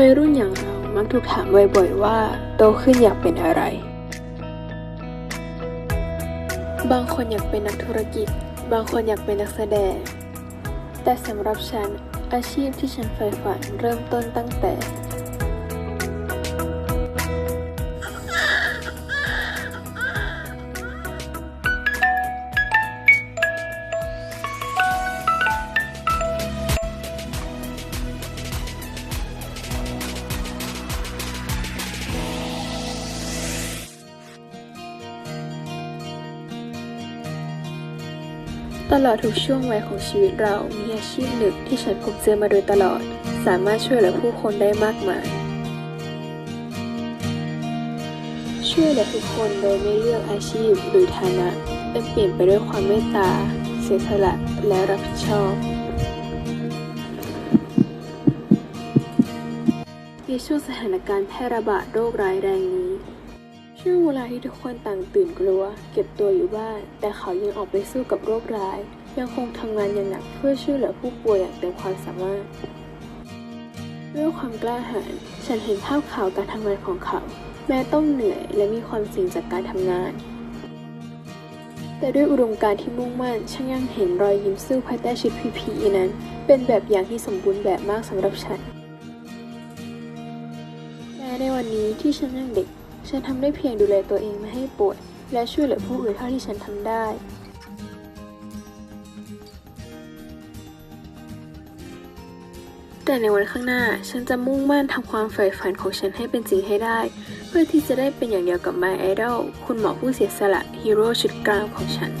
วัยรุ่นอย่างเรามักถูกถามบ่อยๆว่า โตขึ้นอยากเป็นอะไร บางคนอยากเป็นนักธุรกิจ บางคนอยากเป็นนักแสดง แต่สำหรับฉันอาชีพที่ฉันใฝ่ฝันเริ่มต้นตั้งแต่ ตลอดทุกช่วงวัยของชีวิตเรา มีอาชีพหนึ่งที่ฉันพบเจอมาโดยตลอด สามารถช่วยเหลือผู้คนได้มากมาย ช่วยเหลือทุกคนโดยไม่เลือกอาชีพหรือฐานะเต็มเปลี่ยนไปด้วยความเมตตา เสียสละและรับผิดชอบในช่วงสถานการณ์แพร่ระบาดโรคร้ายแรงนี้ ช่วงเวลาที่ทุกคนต่างตื่นกลัว เก็บตัวอยู่บ้าน แต่เขายังออกไปสู้กับโรคร้าย ยังคงทำงานอย่างหนักเพื่อช่วยเหลือผู้ป่วยอย่างเต็มความสามารถด้วยความกล้าหาญฉันเห็นภาพข่าวการทำงานของเขา แม้ต้องเหนื่อยและมีความเสี่ยงจากการทำงาน แต่ด้วยอุดมการที่มุ่งมั่นฉันยังเห็นรอยยิ้มสู้ภายใต้ชุด PPE นั้น เป็นแบบอย่างที่สมบูรณ์แบบมากสำหรับฉันแม้ในวันนี้ที่ฉันยังเด็ก ฉันทำได้เพียงดูแลตัวเองไม่ให้ป่วย และช่วยเหลือผู้อื่นเท่าที่ฉันทำได้แต่ในวันข้างหน้าฉันจะมุ่งมั่นทำความใฝ่ฝันของฉันให้เป็นจริงให้ได้ เพื่อที่จะได้เป็นอย่างเดียวกับ My Idol คุณหมอผู้เสียสละฮีโร่ชุดกลางของฉัน